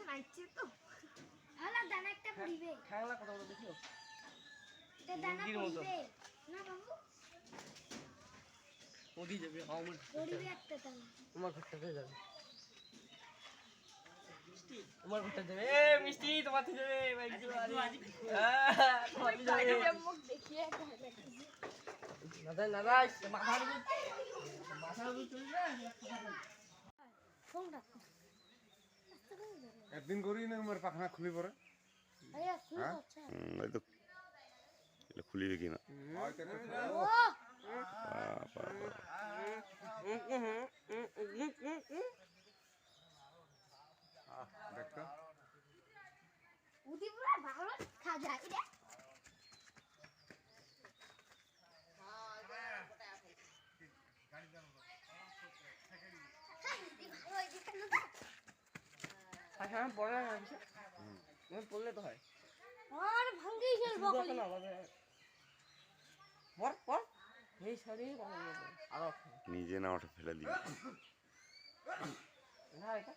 নাচছে নাচছে তো। হ্যালো দানা একটা পড়িবে খেলা কথা বলে দেখিও। তো দানা পড়িবে। না বাবু? ওদি যাবে আমার পড়িবে একটা দানা তোমার ঘরটাতে যাবে। তোমার ঘরটা যাবে। এ মিষ্টি তোমার থেকে যাবে ভাই কিছু আরে তোমার থেকে যাবে। মুখ দেখিয়ে দাদা দাদা মাথার উপর মাথার উপর চলে যায় ফোন রাখ। একদিন করি না আমার পাখনা খুলি পরে। হ্যাঁ? খুলিবে কি না? দেখতো উদি পুরা ভালো খা যায় রে বড় হয়েছে না পড়লে তো হয়। আর ভাঙ্গি গেল শুধু বকলি। পর পড় এই সরি আর নিজে না ওটা ফেলে দিবি। না এটা